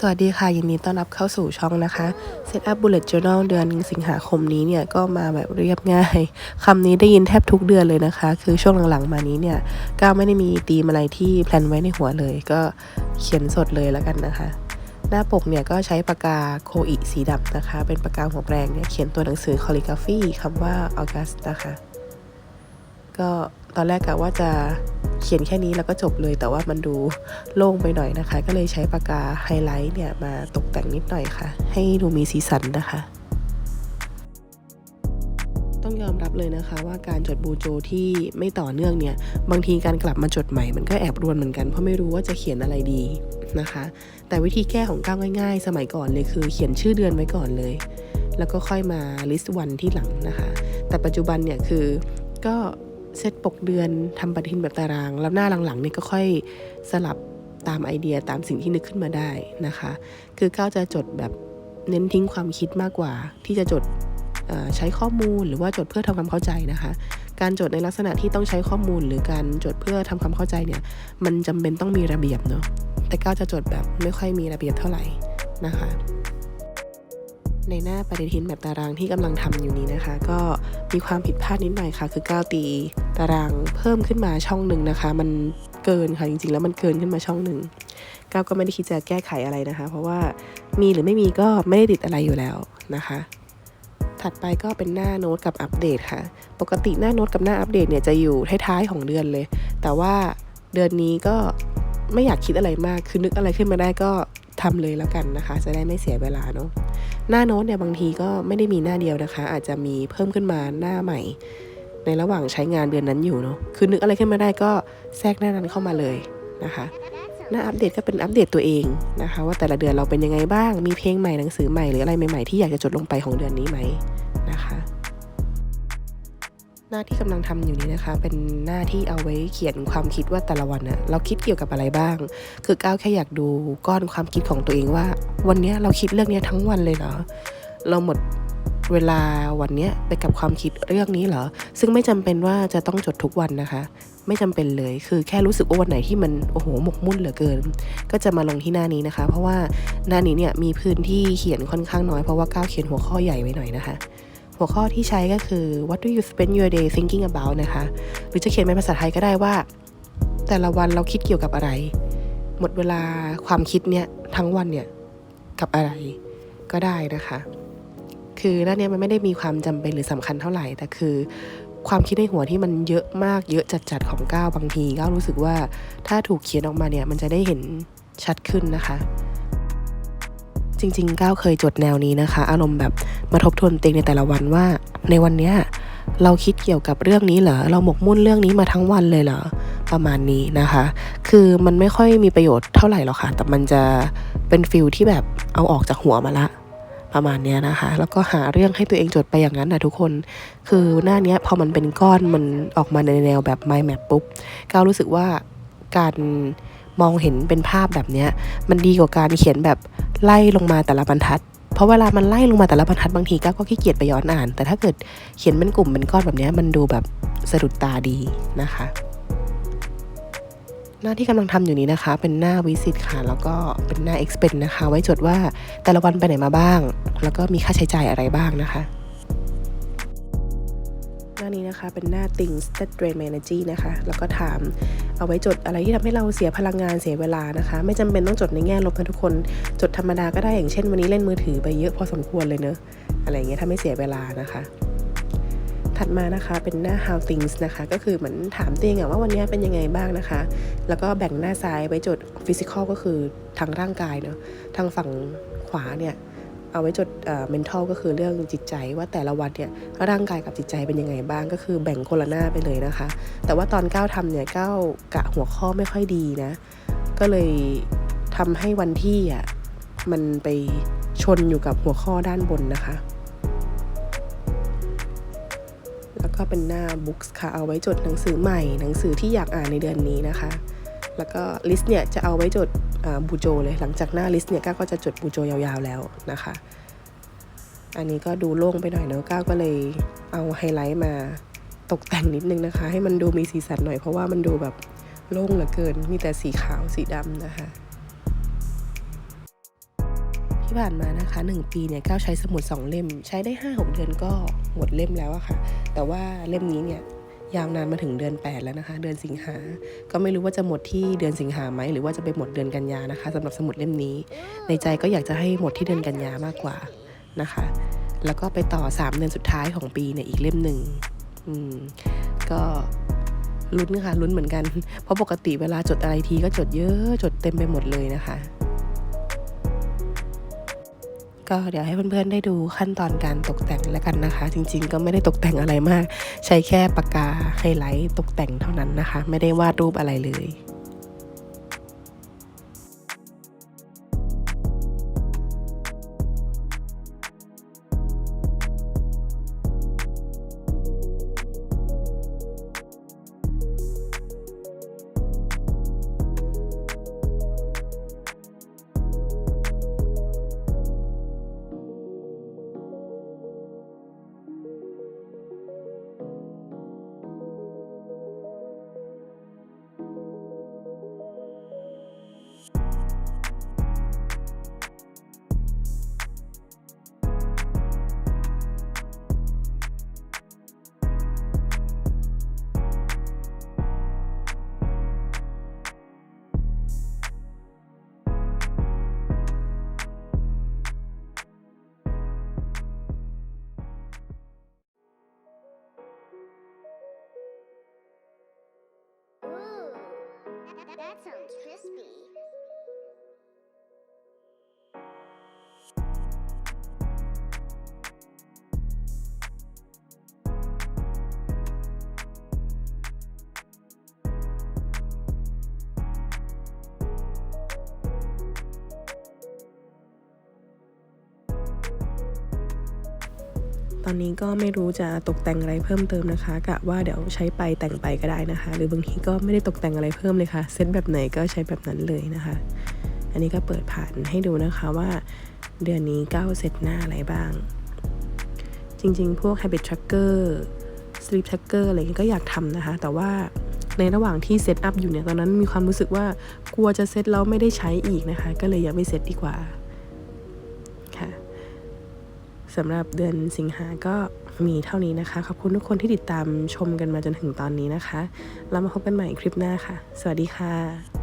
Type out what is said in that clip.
สวัสดีค่ะยินดีต้อนรับเข้าสู่ช่องนะคะ Set up Bullet Journal เดือนสิงหาคมนี้เนี่ยก็มาแบบเรียบง่ายคำนี้ได้ยินแทบทุกเดือนเลยนะคะ คือช่วงหลังๆมานี้เนี่ยก้าวไม่ได้มีธีมอะไรที่แพลนไว้ในหัวเลย ก็เขียนสดเลยแล้วกันนะคะ หน้าปกเนี่ยก็ใช้ปากกาโคอิสีดำนะคะ เป็นปากกาหัวแปรงเนี่ยเขียนตัวหนังสือ calligraphy คำว่า August นะคะ ก็ตอนแรกกะว่าจะ เขียนแค่นี้แล้วก็จบเลย แต่ว่ามันดูโล่งไปหน่อยนะคะ ก็เลยใช้ปากกาไฮไลท์เนี่ยมาตกแต่งนิดหน่อยค่ะ ให้ดูมีสีสันนะคะต้องยอมรับเลยนะคะว่าการจดบูโจที่ไม่ต่อเนื่องเนี่ย บางทีการกลับมาจดใหม่มันก็แอบรวนเหมือนกันเพราะไม่รู้ว่าจะเขียนอะไรดีนะคะ แต่วิธีแก้ของก้าวง่าย ๆ สมัยก่อนเลยคือเขียนชื่อเดือนไว้ก่อนเลย แล้วก็ค่อยมาลิสต์วันที่หลังนะคะ แต่ปัจจุบันเนี่ยคือก็ เซตปกเดือนทำปฏิทินแบบตาราง แล้วหน้าหลังๆนี่ก็ค่อยสลับตามไอเดียตามสิ่งที่นึกขึ้นมาได้นะคะ คือก้าวจะจดแบบเน้นทิ้งความคิดมากกว่า ที่จะจดใช้ข้อมูลหรือว่าจดเพื่อทำความเข้าใจนะคะ การจดในลักษณะที่ต้องใช้ข้อมูล หรือการจดเพื่อทำความเข้าใจเนี่ย มันจำเป็นต้องมีระเบียบเนาะแต่ก้าวจะจดแบบไม่ค่อยมีระเบียบเท่าไหร่นะคะ ในหน้าปฏิทินแบบตารางที่กำลังทำอยู่นี้นะคะ ก็มีความผิดพลาดนิดหน่อยค่ะ คือก้าวตีตารางเพิ่มขึ้นมาช่องหนึ่งนะคะ มันเกินค่ะจริงๆ แล้วมันเกินขึ้นมาช่องหนึ่งก้าวก็ไม่ได้คิดจะแก้ไขอะไรนะคะ เพราะว่ามีหรือไม่มีก็ไม่ได้ติดอะไรอยู่แล้วนะคะ ถัดไปก็เป็นหน้าโน้ตกับอัปเดตค่ะ ปกติหน้าโน้ตกับหน้าอัปเดตเนี่ยจะอยู่ท้ายๆของเดือนเลย แต่ว่าเดือนนี้ก็ไม่อยากคิดอะไรมาก คือนึกอะไรขึ้นมาได้ก็ ทำเลยแล้วกันนะคะ จะได้ไม่เสียเวลาเนาะหน้าโน้ตเนี่ยบางทีก็ไม่ได้มีหน้าเดียวนะคะ อาจจะมีเพิ่มขึ้นมาหน้าใหม่ ในระหว่างใช้งานเดือนนั้นอยู่เนาะคือนึกอะไรขึ้นมาได้ก็แทรกหน้านั้นเข้ามาเลยนะคะ หน้าอัปเดตก็เป็นอัปเดตตัวเองนะคะ ว่าแต่ละเดือนเราเป็นยังไงบ้างมีเพลงใหม่หนังสือใหม่หรืออะไรใหม่ๆที่อยากจะจดลงไปของเดือนนี้ไหมนะคะ หน้าที่กำลังทำอยู่นี้นะคะ เป็นหน้าที่เอาไว้เขียนความคิดว่าแต่ละวันน่ะเราคิดเกี่ยวกับอะไรบ้าง คือก้าวแค่อยากดูก้อนความคิดของตัวเองว่า วันนี้เราคิดเรื่องนี้ทั้งวันเลยเหรอเราหมดเวลาวันนี้ไปกับความคิดเรื่องนี้เหรอ ซึ่งไม่จำเป็นว่าจะต้องจดทุกวันนะคะ ไม่จำเป็นเลย คือแค่รู้สึกว่าวันไหนที่มันโอ้โหหมกมุ่นเหลือเกิน ก็จะมาลงที่หน้านี้นะคะ เพราะว่าหน้านี้เนี่ยมีพื้นที่เขียนค่อนข้างน้อยเพราะว่าก้าวเขียนหัวข้อใหญ่ไว้หน่อยนะคะ หัวข้อที่ใช้ก็คือ what do you spend your day thinking about นะคะ หรือจะเขียนเป็นภาษาไทยก็ได้ว่า แต่ละวันเราคิดเกี่ยวกับอะไร หมดเวลาความคิดเนี่ยทั้งวันเนี่ยกับอะไรก็ได้นะคะ คือหน้าเนี้มันไม่ได้มีความจำเป็นหรือสำคัญเท่าไหร่ แต่คือ ความคิดในหัวที่มันเยอะมากเยอะจัดๆของก้าวบางทีก้าวรู้สึกว่าถ้าถูกเขียนออกมาเนี่ยมันจะได้เห็นชัดขึ้นนะคะ จริง ๆ ก้าวเคยจดแนวนี้นะคะ อารมณ์แบบมาทบทวนตัวเองในแต่ละวันว่า ในวันเนี้ยเราคิดเกี่ยวกับเรื่องนี้เหรอ เราหมกมุ่นเรื่องนี้มาทั้งวันเลยเหรอ ประมาณนี้นะคะ คือมันไม่ค่อยมีประโยชน์เท่าไหร่หรอกค่ะ แต่มันจะเป็นฟิลที่แบบเอาออกจากหัวมาละ ประมาณนี้นะคะ แล้วก็หาเรื่องให้ตัวเองจดไปอย่างนั้นนะทุกคน คือหน้าเนี้ยพอมันเป็นก้อนมันออกมาในแนวแบบ mind map ปุ๊บก้าวรู้สึกว่าการ มองเห็นเป็นภาพแบบนี้มันดีกว่าการเขียนแบบไล่ลงมาแต่ละบรรทัด เพราะเวลามันไล่ลงมาแต่ละบรรทัดบางทีก็ก็ขี้เกียจไปย้อนอ่าน แต่ถ้าเกิดเขียนเป็นกลุ่มเป็นก้อนแบบนี้มันดูแบบสะดุดตาดีนะคะ หน้าที่กำลังทำอยู่นี้นะคะ เป็นหน้าวิสิตค่ะ แล้วก็เป็นหน้า expense นะคะ ไว้จดว่าแต่ละวันไปไหนมาบ้าง แล้วก็มีค่าใช้จ่ายอะไรบ้างนะคะ หน้านี้นะคะ เป็นหน้า things that drain my energy นะคะ แล้วก็ถามเอาไว้จดอะไรที่ทำให้เราเสียพลังงานเสียเวลานะคะ ไม่จำเป็นต้องจดในแง่ลบนะทุกคน จดธรรมดาก็ได้อย่างเช่นวันนี้เล่นมือถือไปเยอะพอสมควรเลยเนอะอะไรอย่างเงี้ยถ้าไม่เสียเวลานะคะถัดมานะคะเป็นหน้า how things นะคะ ก็คือเหมือนถามตัวเองอะว่าวันนี้เป็นยังไงบ้างนะคะ แล้วก็แบ่งหน้าซ้ายไว้จด physical ก็คือทางร่างกายเนอะทางฝั่งขวาเนี่ย เอาไว้จดเอ่อ mental ก็คือเรื่องจิตใจว่าแต่ละวันเนี่ยร่างกายกับจิตใจเป็นยังไงบ้างก็คือแบ่งคนละหน้าไปเลยนะคะ แต่ว่าตอนก้าวทำเนี่ยก้าวกะหัวข้อไม่ค่อยดีนะ ก็เลยทำให้วันที่อะมันไปชนอยู่กับหัวข้อด้านบนนะคะ แล้วก็เป็นหน้า books ค่ะเอาไว้จดหนังสือใหม่ หนังสือที่อยากอ่านในเดือนนี้นะคะ แล้วก็ลิสต์เนี่ยจะเอาไว้จดบูโจเลย หลังจากหน้าลิสต์เนี่ยก้าก็จะจดบูโจยาวๆแล้วนะคะ อันนี้ก็ดูโล่งไปหน่อยเนอะก้าก็เลยเอาไฮไลท์มาตกแต่งนิดนึงนะคะ ให้มันดูมีสีสันหน่อยเพราะว่ามันดูแบบโล่งเหลือเกิน มีแต่สีขาวสีดำนะคะที่ผ่านมานะคะ 1 ปีเนี่ยก้าวใช้สมุด 2 เล่ม ใช้ได้ 5-6 เดือนก็หมดเล่มแล้วอะค่ะ แต่ว่าเล่มนี้เนี่ย ยาวนานมาถึงเดือน 8 แล้วนะคะ เดือนสิงหา ก็ไม่รู้ว่าจะหมดที่เดือนสิงหาไหมหรือว่าจะไปหมดเดือนกันยานะคะสำหรับสมุดเล่มนี้ ในใจก็อยากจะให้หมดที่เดือนกันยามากกว่านะคะ แล้วก็ไปต่อ 3 เดือนสุดท้ายของปีเนี่ยอีกเล่มหนึ่งอืมก็ลุ้นค่ะลุ้นเหมือนกัน เพราะปกติเวลาจดอะไรทีก็จดเยอะจดเต็มไปหมดเลยนะคะ ก็เดี๋ยวให้เพื่อนๆได้ดูขั้นตอนการตกแต่งแล้วกันนะคะ จริงๆ ก็ไม่ได้ตกแต่งอะไรมาก ใช้แค่ปากกาไฮไลท์ตกแต่งเท่านั้นนะคะ ไม่ได้วาดรูปอะไรเลย that, sounds crispy. ตอนนี้ก็ไม่รู้จะตกแต่งอะไรเพิ่มเติมนะคะกะว่าเดี๋ยวใช้ไปแต่งไปก็ได้นะคะ หรือบางทีก็ไม่ได้ตกแต่งอะไรเพิ่มเลยค่ะเซตแบบไหนก็ใช้แบบนั้นเลยนะคะ อันนี้ก็เปิดผ่านให้ดูนะคะว่าเดือนนี้ก้าวเซตหน้าอะไรบ้าง จริงๆ พวก habit tracker sleep tracker อะไรเงี้ก็อยากทำนะคะ แต่ว่าในระหว่างที่เซตอัพอยู่เนี่ยตอนนั้นมีความรู้สึกว่ากลัวจะเซตแล้วไม่ได้ใช้อีกนะคะ ก็เลยยังไม่เซตดีกว่า สำหรับเดือนสิงหาก็มีเท่านี้นะคะ ขอบคุณทุกคนที่ติดตามชมกันมาจนถึงตอนนี้นะคะเรามาพบกันใหม่คลิปหน้าค่ะ สวัสดีค่ะ